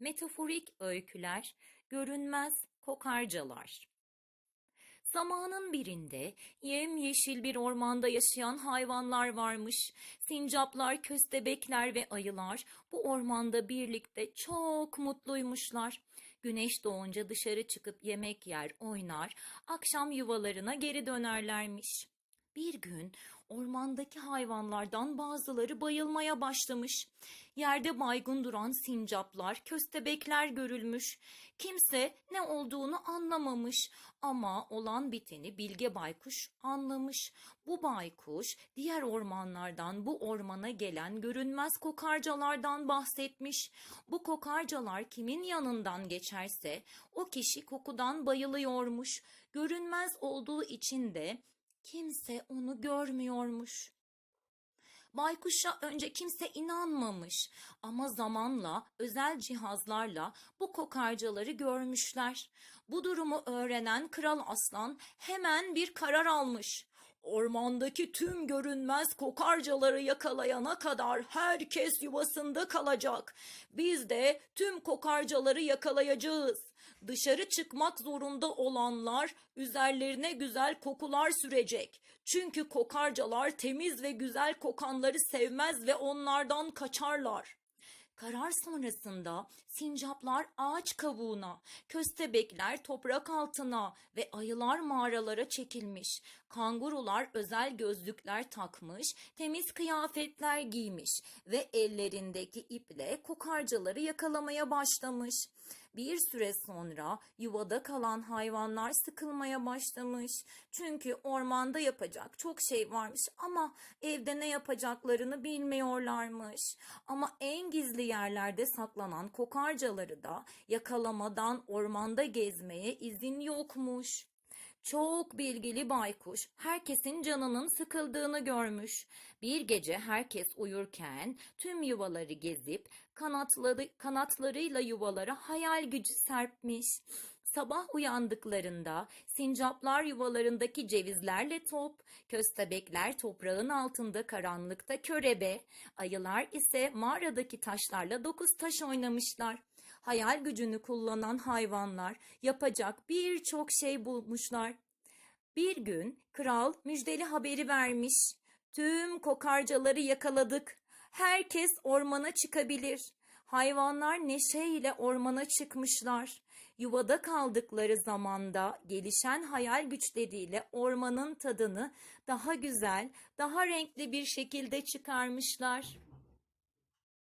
Metaforik öyküler, görünmez kokarcalar. Zamanın birinde yemyeşil bir ormanda yaşayan hayvanlar varmış. Sincaplar, köstebekler ve ayılar bu ormanda birlikte çok mutluymuşlar. Güneş doğunca dışarı çıkıp yemek yer, oynar, akşam yuvalarına geri dönerlermiş. Bir gün ormandaki hayvanlardan bazıları bayılmaya başlamış. Yerde baygın duran sincaplar, köstebekler görülmüş. Kimse ne olduğunu anlamamış ama olan biteni Bilge Baykuş anlamış. Bu baykuş diğer ormanlardan bu ormana gelen görünmez kokarcalardan bahsetmiş. Bu kokarcalar kimin yanından geçerse o kişi kokudan bayılıyormuş. Görünmez olduğu için de kimse onu görmüyormuş. Baykuş'a önce kimse inanmamış ama zamanla özel cihazlarla bu kokarcaları görmüşler. Bu durumu öğrenen Kral Aslan hemen bir karar almış. Ormandaki tüm görünmez kokarcaları yakalayana kadar herkes yuvasında kalacak. Biz de tüm kokarcaları yakalayacağız. Dışarı çıkmak zorunda olanlar üzerlerine güzel kokular sürecek. Çünkü kokarcalar temiz ve güzel kokanları sevmez ve onlardan kaçarlar. Karar sonrasında sincaplar ağaç kabuğuna, köstebekler toprak altına ve ayılar mağaralara çekilmiş. Kangurular özel gözlükler takmış, temiz kıyafetler giymiş ve ellerindeki iple kokarcaları yakalamaya başlamış. Bir süre sonra yuvada kalan hayvanlar sıkılmaya başlamış. Çünkü ormanda yapacak çok şey varmış ama evde ne yapacaklarını bilmiyorlarmış. Ama en gizli yerlerde saklanan kokarcaları da yakalamadan ormanda gezmeye izin yokmuş. Çok bilgili baykuş herkesin canının sıkıldığını görmüş. Bir gece herkes uyurken tüm yuvaları gezip kanatları, kanatlarıyla yuvalara hayal gücü serpmiş. Sabah uyandıklarında sincaplar yuvalarındaki cevizlerle top, köstebekler toprağın altında karanlıkta körebe, ayılar ise mağaradaki taşlarla dokuz taş oynamışlar. Hayal gücünü kullanan hayvanlar yapacak birçok şey bulmuşlar. Bir gün kral müjdeli haberi vermiş. Tüm kokarcaları yakaladık. Herkes ormana çıkabilir. Hayvanlar neşeyle ormana çıkmışlar. Yuvada kaldıkları zamanda gelişen hayal güçleriyle ormanın tadını daha güzel, daha renkli bir şekilde çıkarmışlar.